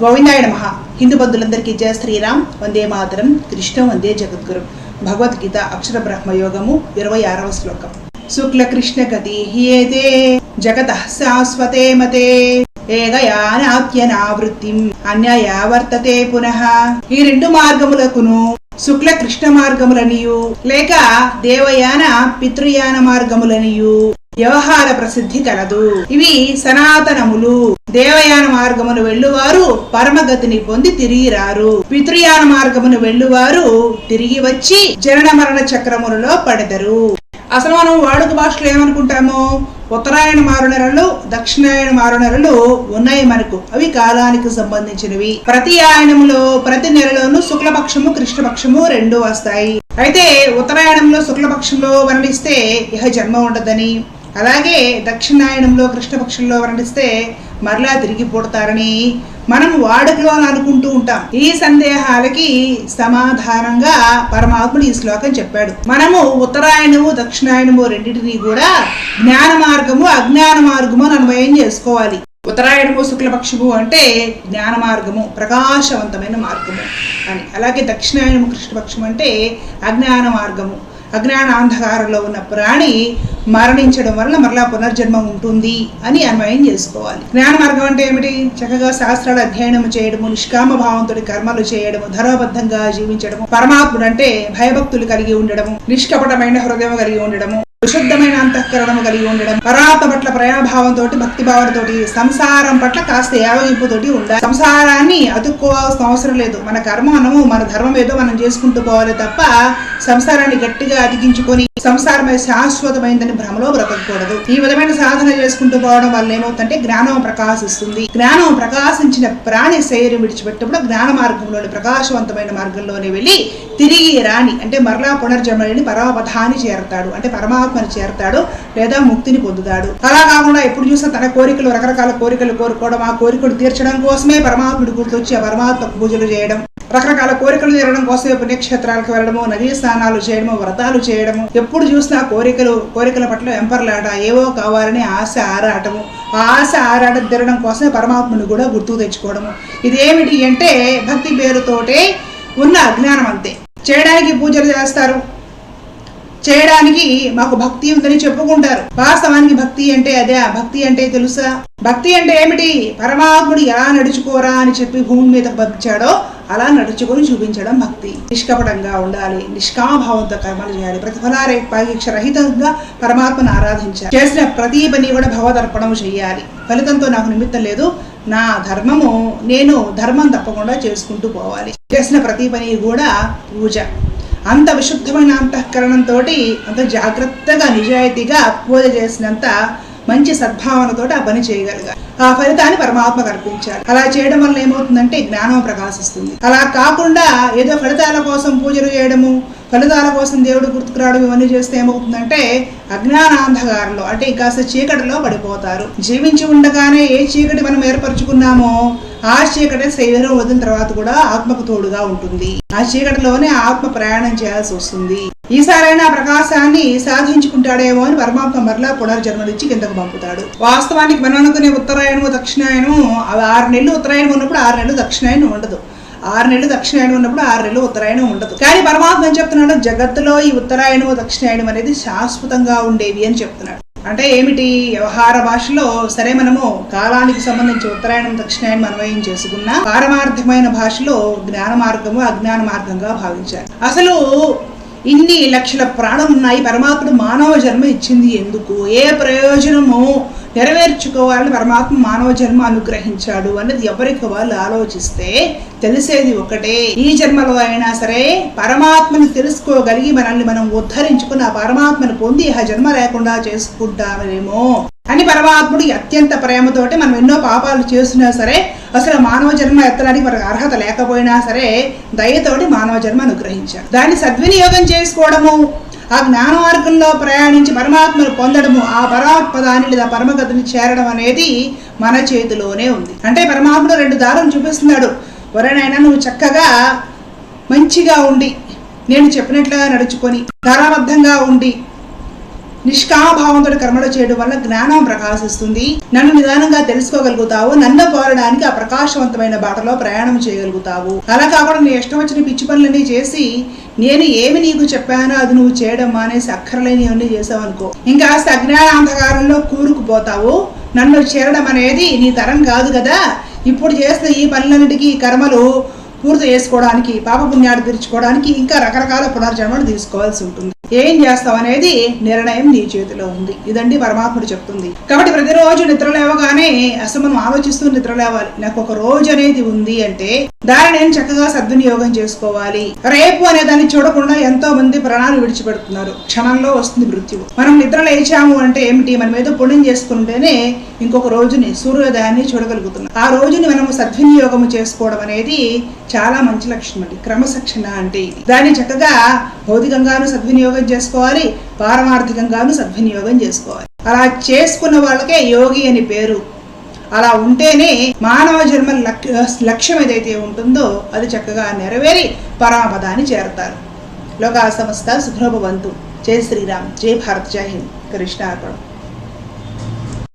గోవిందాయ నమ. హిందూ బంధువులందరికీ జయ శ్రీరామ్. వందే మాతరం. కృష్ణం. వందే జగద్గురు. భగవద్గీత అక్షర బ్రహ్మయోగము ఇరవై ఆరవ శ్లోకం. శుక్ల కృష్ణ గతి ఏదే జగత శాశ్వతే మతే. ఏగయానాత్యనావృత్తిం అన్యయా వర్తతే పునః. ఈ రెండు మార్గములకును శుక్ల కృష్ణ మార్గములనియు లేక దేవయాన పితృయాన మార్గములనియు. వ్యవహార ప్రసిద్ధి కలదు. ఇవి సనాతనములు. దేవయాన మార్గమును వెళ్ళువారు పరమగతిని పొంది తిరిగి రారు. పితృయాన మార్గమును వెళ్ళువారు తిరిగి వచ్చి జనన మరణ చక్రములలో పడెదరు. అసలు మనం వాడుక భాషలో ఏమనుకుంటాము? ఉత్తరాయణ మారునెలలు దక్షిణాయన మారునెలలు ఉన్నాయి మనకు. అవి కాలానికి సంబంధించినవి. ప్రతి ఆయనములో ప్రతి నెలలోనూ శుక్లపక్షము కృష్ణపక్షము రెండు వస్తాయి. అయితే ఉత్తరాయణంలో శుక్లపక్షంలో వర్ణిస్తే ఇహ జన్మ ఉండదని. అలాగే దక్షిణాయనంలో కృష్ణపక్షంలో వర్ణిస్తే మరలా తిరిగి పుడతారని మనం వాడుకలో అనుకుంటూ ఉంటాం. ఈ సందేహాలకి సమాధానంగా పరమాత్ముడు ఈ శ్లోకం చెప్పాడు. మనము ఉత్తరాయణము దక్షిణాయనము రెండింటినీ కూడా జ్ఞాన మార్గము అజ్ఞాన మార్గము అన్వయం చేసుకోవాలి. ఉత్తరాయణము శుక్లపక్షము అంటే జ్ఞాన మార్గము ప్రకాశవంతమైన మార్గము అని. అలాగే దక్షిణాయనము కృష్ణపక్షం అంటే అజ్ఞాన మార్గము. అజ్ఞాన అంధకారంలో ఉన్న ప్రాణి మరణించడం వల్ల మరలా పునర్జన్మ ఉంటుంది అని అన్వయం చేసుకోవాలి. జ్ఞాన మార్గం అంటే ఏమిటి? చక్కగా శాస్త్రాల అధ్యయనం చేయడము నిష్కామ భావంతో కర్మలు చేయడము ధర్మబద్ధంగా జీవించడము పరమాత్ముడు అంటే భయభక్తులు కలిగి ఉండడము నిష్కపటమైన హృదయం కలిగి ఉండడము. విశుద్ధమైన అంతఃకరణము కలిగి ఉండడం పరాత్మ పట్ల ప్రయాభావంతో భక్తి భావంతో సంసారం పట్ల కాస్త యావగింపుతోటి ఉండాలి. సంసారాన్ని అతుక్కోవాల్సిన అవసరం లేదు. మన కర్మ మనము మన ధర్మం ఏదో మనం చేసుకుంటూ పోవాలి తప్ప సంసారాన్ని గట్టిగా అతికించుకొని సంసారమే శాశ్వతమైందని భ్రమలో బ్రతకూడదు ఈ విధమైన సాధన చేసుకుంటూ పోవడం వల్ల ఏమవుతుందంటే జ్ఞానం ప్రకాశిస్తుంది. జ్ఞానం ప్రకాశించిన ప్రాణి శరీరం విడిచిపెట్టినప్పుడు జ్ఞాన మార్గంలోని ప్రకాశవంతమైన మార్గంలోనే వెళ్ళి తిరిగి రాని అంటే మరలా పునర్జన్మని పరమపథాన్ని చేరతాడు అంటే పరమాత్మని చేరతాడు లేదా ముక్తిని పొందుతాడు. అలా కాకుండా ఎప్పుడు చూసినా తన కోరికలు రకరకాల కోరికలు కోరుకోవడం ఆ కోరికలు తీర్చడం కోసమే పరమాత్ముడు గుర్తొచ్చి ఆ పరమాత్మకు పూజలు చేయడం రకరకాల కోరికలు తీరడం కోసమే పుణ్యక్షేత్రాలకు వెళ్ళడము నదీ స్నానాలు చేయడము వ్రతాలు చేయడము. ఎప్పుడు చూసినా కోరికలు కోరికల పట్ల వెంపర్లాట ఏవో కావాలని ఆశ ఆరాటము. ఆ ఆశ ఆరాటం తీరడం కోసమే పరమాత్ముని కూడా గుర్తుకు తెచ్చుకోవడము. ఇదేమిటి అంటే భక్తి పేరుతోటే ఉన్న అజ్ఞానం అంతే చేయడానికి పూజలు చేస్తారు. చేయడానికి మాకు భక్తి ఉందని చెప్పుకుంటారు. వాస్తవానికి భక్తి అంటే అదే. భక్తి అంటే తెలుసా? భక్తి అంటే ఏమిటి? పరమాత్ముడు ఎలా నడుచుకోరా అని చెప్పి భూమి మీద పంపించాడో అలా నడుచుకొని చూపించడం భక్తి. నిష్కపటంగా ఉండాలి. నిష్కామభావంతో కర్మలు చేయాలి. ప్రతిఫలారేపాక్ష రహితంగా పరమాత్మను ఆరాధించాలి. చేసిన ప్రతి పని కూడా భగవదర్పణం చేయాలి. ఫలితంతో నాకు నిమిత్తం లేదు. నా ధర్మము నేను ధర్మం తప్పకుండా చేసుకుంటూ పోవాలి. చేసిన ప్రతి పని కూడా పూజ. అంత విశుద్ధమైన అంతఃకరణంతో అంత జాగ్రత్తగా నిజాయితీగా పూజ చేసినంత మంచి సద్భావనతో ఆ పని చేయగలగాలి. ఆ ఫలితాన్ని పరమాత్మకు అర్పించారు అలా చేయడం వల్ల ఏమవుతుందంటే జ్ఞానం ప్రకాశిస్తుంది. అలా కాకుండా ఏదో ఫలితాల కోసం పూజలు చేయడము ఫలితాల కోసం దేవుడు గుర్తుకురావడం ఇవన్నీ చేస్తే ఏమవుతుందంటే అజ్ఞానాంధకారంలో అంటే కాస్త చీకటిలో పడిపోతారు. జీవించి ఉండగానే ఏ చీకటి మనం ఏర్పరచుకున్నామో ఆ చీకటి శరీరం వదిలిన తర్వాత కూడా ఆత్మకు తోడుగా ఉంటుంది. ఆ చీకటిలోనే ఆత్మ ప్రయాణం చేయాల్సి వస్తుంది. ఈసారైనా ప్రకాశాన్ని సాధించుకుంటాడేమో అని పరమాత్మ మరలా పునర్జన్మనిచ్చి కిందకు పంపుతాడు. వాస్తవానికి మనం అనుకునే ఉత్తరాయణము దక్షిణాయనము అవి ఆరు నెలలు ఉత్తరాయణం ఉన్నప్పుడు ఆరు నెలలు దక్షిణాయనం ఉండదు. ఆరు నెలలు దక్షిణాయనం ఉన్నప్పుడు ఆరు నెలలు ఉత్తరాయణం ఉండదు. కానీ పరమాత్మ ఏం చెప్తున్నాడు? జగత్తులో ఈ ఉత్తరాయణము దక్షిణాయనం అనేది శాశ్వతంగా ఉండేవి అని చెప్తున్నాడు. అంటే ఏమిటి? వ్యవహార భాషలో సరే మనము కాలానికి సంబంధించి ఉత్తరాయణం దక్షిణాయనం అన్వయం చేసుకున్న పారమార్థమైన భాషలో జ్ఞాన మార్గము అజ్ఞాన మార్గంగా భావించారు అసలు ఇన్ని లక్షల ప్రాణం ఉన్నాయి. పరమాత్ముడు మానవ జన్మ ఇచ్చింది ఎందుకు? ఏ ప్రయోజనము నెరవేర్చుకోవాలని పరమాత్మ మానవ జన్మ అనుగ్రహించాడు అన్నది ఎవరికి వాళ్ళు ఆలోచిస్తే తెలిసేది ఒకటే. ఈ జన్మలో అయినా సరే పరమాత్మను తెలుసుకోగలిగి మనల్ని మనం ఉద్ధరించుకుని ఆ పరమాత్మను పొంది ఆ జన్మ లేకుండా చేసుకుంటామేమో. అని పరమాత్ముడు అత్యంత ప్రేమతోటి మనం ఎన్నో పాపాలు చేసినా సరే అసలు మానవ జన్మ ఎత్తడానికి మనకు అర్హత లేకపోయినా సరే దయతోటి మానవ జన్మ అనుగ్రహించాడు. దాన్ని సద్వినియోగం చేసుకోవడము ఆ జ్ఞాన మార్గంలో ప్రయాణించి పరమాత్మను పొందడము ఆ పరాత్మదాన్ని లేదా పరమగతిని చేరడం అనేది మన చేతిలోనే ఉంది. అంటే పరమాత్ముడు రెండు దారులు చూపిస్తున్నాడు. ఎవరైనా నువ్వు చక్కగా మంచిగా ఉండి నేను చెప్పినట్లుగా నడుచుకొని ధారాబద్ధంగా ఉండి నిష్కామభావంతో కర్మలు చేయడం వల్ల జ్ఞానం ప్రకాశిస్తుంది. నన్ను నిదానంగా తెలుసుకోగలుగుతావు. నన్ను కోరడానికి ఆ ప్రకాశవంతమైన బాటలో ప్రయాణం చేయగలుగుతావు. అలా కాకుండా నీ ఇష్టం వచ్చిన పిచ్చి పనులన్నీ చేసి నేను ఏమి నీకు చెప్పానో అది నువ్వు చేయడం మానేసి అక్కర్లేనివన్నీ చేసావు అనుకో ఇంకా అజ్ఞానాంధకారంలో కూరుకుపోతావు. నన్ను చేరడం అనేది నీ తరం కాదు కదా. ఇప్పుడు చేసిన ఈ పనులన్నిటికీ కర్మలు పూర్తి చేసుకోవడానికి పాపపుణ్యాలు తీర్చుకోవడానికి ఇంకా రకరకాల పునర్జన్మలు తీసుకోవాల్సి ఉంటుంది. ఏం చేస్తావు అనేది నిర్ణయం నీ చేతిలో ఉంది. ఇదండి పరమాత్ముడు చెప్తుంది. కాబట్టి ప్రతిరోజు నిద్ర లేవగానే అసలు మనం ఆలోచిస్తూ నిద్ర లేవాలి. నాకు ఒక రోజు అనేది ఉంది అంటే దాన్ని నేను చక్కగా సద్వినియోగం చేసుకోవాలి? రేపు అనే దాన్ని చూడకుండా ఎంతో మంది ప్రాణాలు విడిచిపెడుతున్నారు. క్షణంలో వస్తుంది మృత్యువు. మనం నిద్ర లేచాము అంటే ఏమిటి? మనం ఏదో పుణ్యం చేసుకుంటేనే ఇంకొక రోజుని సూర్యోదయాన్ని చూడగలుగుతున్నాం. ఆ రోజుని మనం సద్వినియోగం చేసుకోవడం అనేది చాలా మంచి లక్షణం అండి. క్రమశిక్షణ అంటే ఇది. దాన్ని చక్కగా భౌతికంగాను సద్వినియోగం చేసుకోవాలి పారమార్థికంగాను సద్వినియోగం చేసుకోవాలి. అలా చేసుకున్న వాళ్ళకే యోగి అని పేరు. అలా ఉంటేనే మానవ జన్మ లక్- లక్ష్యం ఏదైతే ఉంటుందో అది చక్కగా నెరవేరి పరామదాన్ని చేరతారు. లోకా సంస్థ సుఖోభవంతు జై శ్రీరామ్. జై భారత్. జై హింద్. కృష్ణార్పణం.